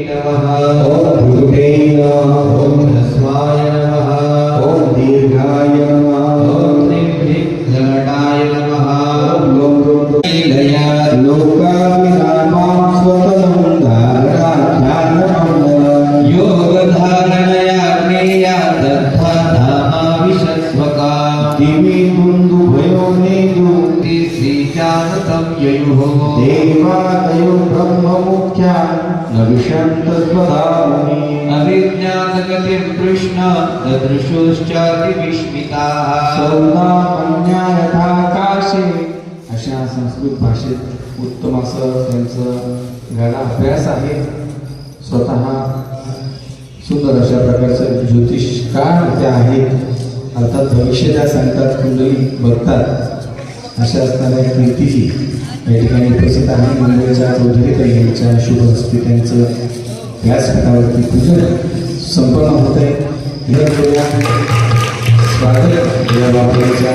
नमः। ॐ भूते नमः। ॐ ह्रस्वाय नमः। ॐ दीर्घाय नमः। ॐ त्रिभिर्घटाय नमः। ॐ लोकोदया लोकाभिरामां स्वतनं धारणाध्यानमण्डलं योगधारणया ज्ञेया दत्ता धामाविशस्वका दिवि दुन्दुभयो नेदु श्रीजानतं ययुः। देवादयो ब्रह्ममुख्या न विशन्तस्वधामनि अविज्ञातगतिं कृष्ण ददृशोश्चाति विस्मिताः सौदामन्या यथाकाशे अशा संस्कृत भाषेत उत्तम असं त्यांचं गाणं अभ्यास आहे. स्वतः सुंदर अशा प्रकारचं ज्योतिषकार त्या आहेत अर्थात भविष्य ज्या सांगतात कुंडली बघतात. अशा असणाऱ्या कीर्तीजी या ठिकाणी उपस्थित आहे मुंबईच्या चौधरी यांच्या शुभ हस्ते त्यांचं व्यासपीठावरती पूजन संपन्न होत आहे. धीरज स्वागत या बाबतीच्या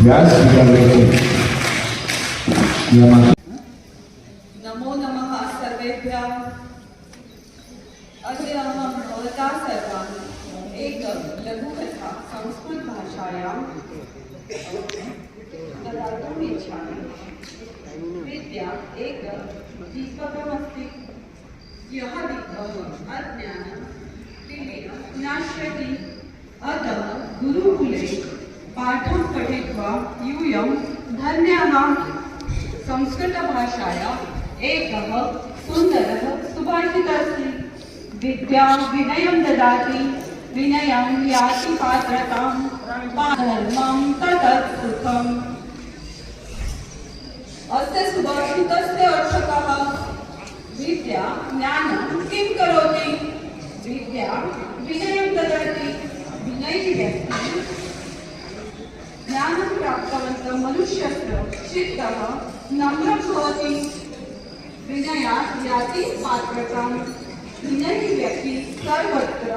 व्यासपीठावरती या मा- नमो नमः सर्वेभ्यः। अद्य अहं भवता सर्वान् एकं लघुकथा संस्कृतभाषायां ददातुम् इच्छामि विद्या एकं दीपकमस्ति यः दीपः अज्ञानं दिनेन नाश्यति अतः गुरुकुले पाठं पठित्वा यूयं धन्यानां संस्कृतभाषाया एकः सुन्दरः सुभाषितः अस्ति विद्या विनयं ददाति विनयं याति पात्रतां। धर्मं ततत् सुखम्। अस्य सुभाषितस्य अर्थकः विद्या ज्ञानं किं करोति? विद्या विनयं ददाति। विनयी व्यक्तिः ज्ञानं प्राप्तवन्तः मनुष्यस्य चित्तः नम्रं भवति। विनयात् याति पात्रतां विनयी व्यक्ति सर्वत्र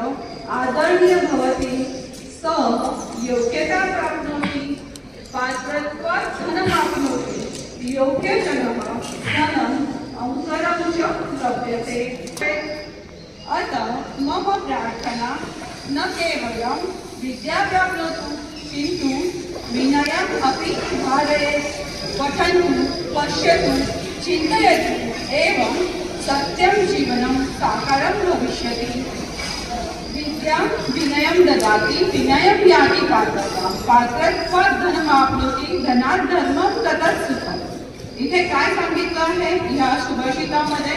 आदरणीय भवति। सः योग्यता प्राप्नोति। पात्रत्वात् धनमाप्नोति। योग्यजनः धनम् अवसरं च लभ्यते. अतः मम प्रार्थना न केवलं विद्या प्राप्नोतु किन्तु विनयम् अपि धारयेत् पठन्तु पश्यतु चिन्तयतु एवं सत्यं जीवनं साकारं भविष्यति. विद्या विनयं ददाति विनयं याति पात्रता पात्रत्वात् धनमाप्नोति धनात् धर्मं ततः इथे काय सांगितलं आहे? ह्या सुभाषितामध्ये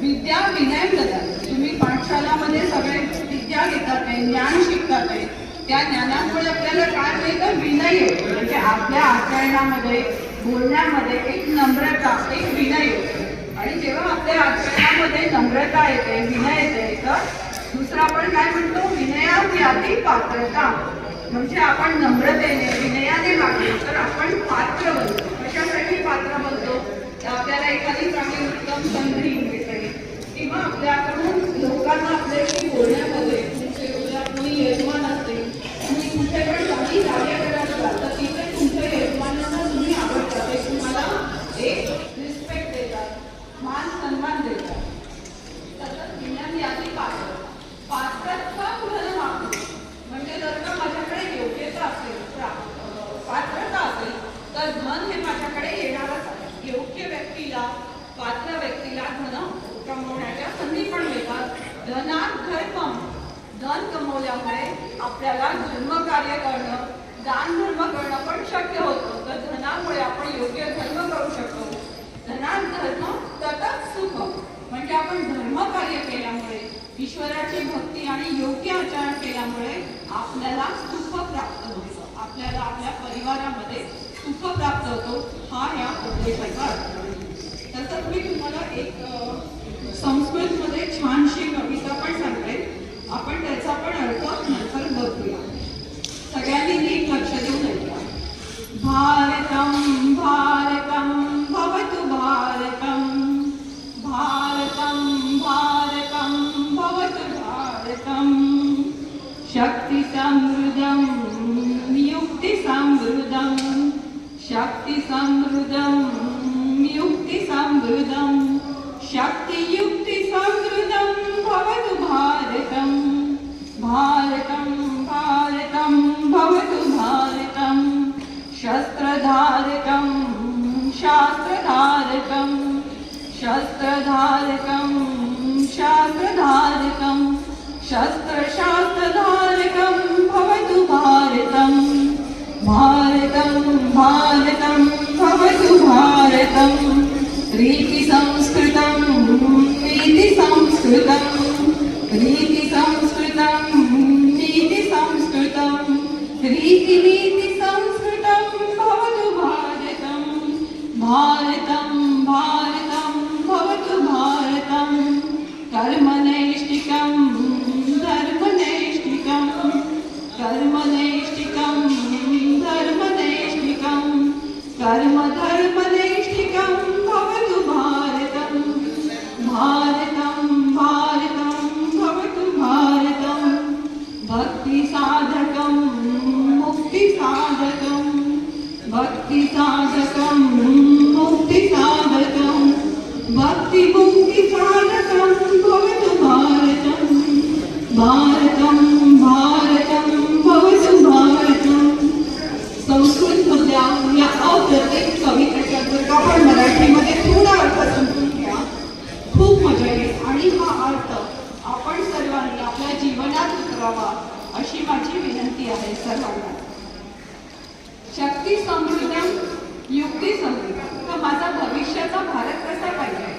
विद्या विनय ददाति तुम्ही पाठशालामध्ये सगळे विद्या घेतात नाही ज्ञान शिकतात नाही त्या ज्ञानामुळे आपल्याला काय मिळतं? विनय येतो. म्हणजे आपल्या आचरणामध्ये बोलण्यामध्ये एक नम्रता एक विनय येतो. आणि जेव्हा आपल्या आचरणामध्ये नम्रता येते विनय येते तर दुसरा आपण काय म्हणतो? विनयात यादी पात्रता. म्हणजे आपण नम्रतेने विनयाने वागलो तर आपण पात्र बनतो. कशासाठी पात्र बनतो? आपल्याला एखादी चांगली उत्तम संधी मिळते. किंवा आपल्याकडून लोकांना आपले बोलण्यामध्ये तुमचे उद्या कोणी यजमान असते तुम्ही कुठे पण काही कार्य करायला जाता तिथे तुमच्या यजमानांना तुम्ही आवडता ते तुम्हाला एक रिस्पेक्ट देतात मान सन्मान देतात सतत विनय यादी पात्र पात्रत्व धन मागतो म्हणजे जर का माझ्याकडे योग्यता असेल प्रा- अं, पात्रता असेल तर धन हे माझ्याकडे येणारच आहे योग्य व्यक्तीला पात्र व्यक्तीला धन कमवण्याच्या संधी पण मिळतात धनात धर्म धन कमवल्यामुळे आपल्याला धर्म कार्य करणं दान धर्म करणं पण शक्य होतं तर धनामुळे आपण योग्य धर्म करू शकतो धनात धर्म ततच सुख म्हणजे आपण धर्म कार्य केल्यामुळे ईश्वराची भक्ती आणि योग्य आचरण केल्यामुळे आपल्याला सुख प्राप्त होतं. आपल्याला आपल्या परिवारामध्ये सुख प्राप्त होतो. हा या उपदेशाचा अर्थ आहे. तसंच मी तुम्हाला एक संस्कृतमध्ये छानशी कविता पण सांगते आपण त्याचा पण अर्थ नंतर बघूया. सगळ्यांनी नीट लक्ष देऊन ऐकूया भारतम भारत धारकं शास्त्रधारकं शस्त्रशास्त्रधारकं भवतु भारतं। भारतं भारत। भक्तिसाधकं मुक्तिसाधकं भक्तिमुक्तिसाधकं भवतु भारतं भारतं भारतं भवतु भारतम् संस्कृतमधल्या या अप्रत्येक कवितेचा जर का आपण मराठीमध्ये थोडा अर्थ समजून घ्या. खूप मजा येईल. आणि हा अर्थ आपण सर्वांनी आपल्या जीवनात उतरावा अशी माझी विनंती आहे सर्वांना. शक्ती समृद्धम युक्ती समृद्धम तर माझा भविष्याचा भारत कसा पाहिजे?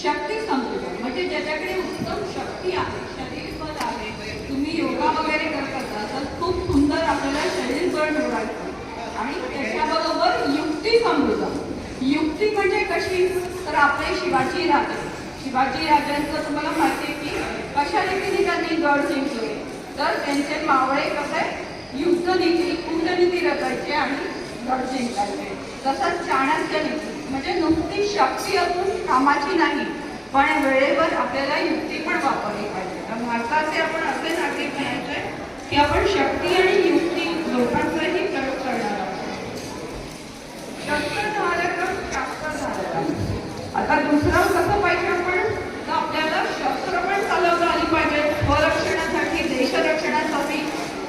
शक्ती समृद्धम म्हणजे ज्याच्याकडे उत्तम शक्ती आहे शरीर बल आहे तुम्ही योगा वगैरे करत असाल तर खूप सुंदर आपल्याला शरीर बळ मिळवायचं आणि त्याच्याबरोबर युक्ती समृद्ध युक्ती म्हणजे कशी? तर आपले शिवाजी राहते शिवाजी राजांचं तुम्हाला माहिती आहे की कशा रीतीने त्यांनी गड जिंकले? तर त्यांचे मावळे कसे युद्धनीती कूटनीती रचायचे आणि गड जिंकायचे. तसंच चाणक्य म्हणजे नुसती शक्ती असून कामाची नाही पण वेळेवर आपल्याला युक्ती पण वापरली पाहिजे. तर भारताचे आपण असे नागरिक म्हणायचे की आपण शक्ती आणि युक्ती दोघांचाही प्रयोग करणार आहोत. शस्त्रधारकम झालं. आता दुसरं कसं पाहिजे आपण तर आपल्याला शस्त्र पण चालवता आली पाहिजे स्वरक्षणासाठी देशरक्षणासाठी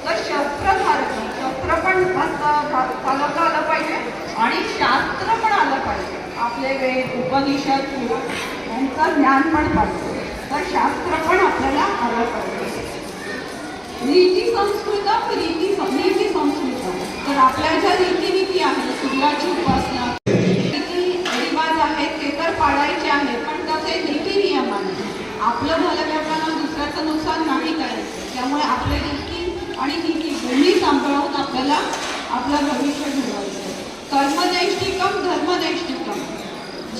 तर शस्त्रधारक शस्त्र पण असं चालवता आलं पाहिजे आणि शास्त्र पण आलं पाहिजे आपले वेद उपनिषद यांचं ज्ञान पण पाहिजे तर शास्त्र पण आपल्याला आलं पाहिजे रीती संस्कृत रीती नीती संस्कृत. तर आपल्या ज्या रीतीनीती आहेत सूर्याची उपासना रीती रिवाज आहेत ते तर पाळायचे आहेत पण तसे नीती नियमाने आपलं भलं करताना दुसऱ्याचं नुकसान नाही करायचं त्यामुळे आपले रीती आणि नीती दोन्ही सांभाळून आपल्याला आपलं भविष्य घडवायचं कर्मदैष्टिकम धर्मदैष्टिक.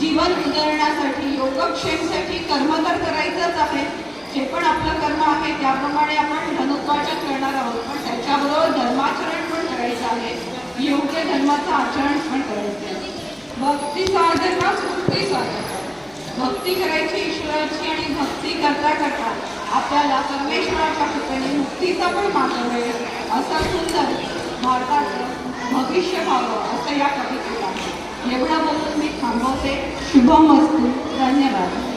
जीवन उजळण्यासाठी योगक्षेमसाठी कर्म तर करायचंच आहे. जे पण आपलं कर्म आहे त्याप्रमाणे आपण धनुत्वाचन करणार आहोत. पण त्याच्याबरोबर धर्माचरण पण करायचं आहे. योग्य धर्माचं आचरण पण करायचं आहे. भक्ती साधका मुक्ती साधक भक्ती करायची ईश्वराची आणि भक्ती करता करता आपल्याला परमेश्वराच्या ठिकाणी मुक्तीचा पण मार्ग मिळेल. असं सुंदर भारताचं भविष्य व्हावं असं या 예고야 먹는 및 광고 때 주먹 먹고 다녀라.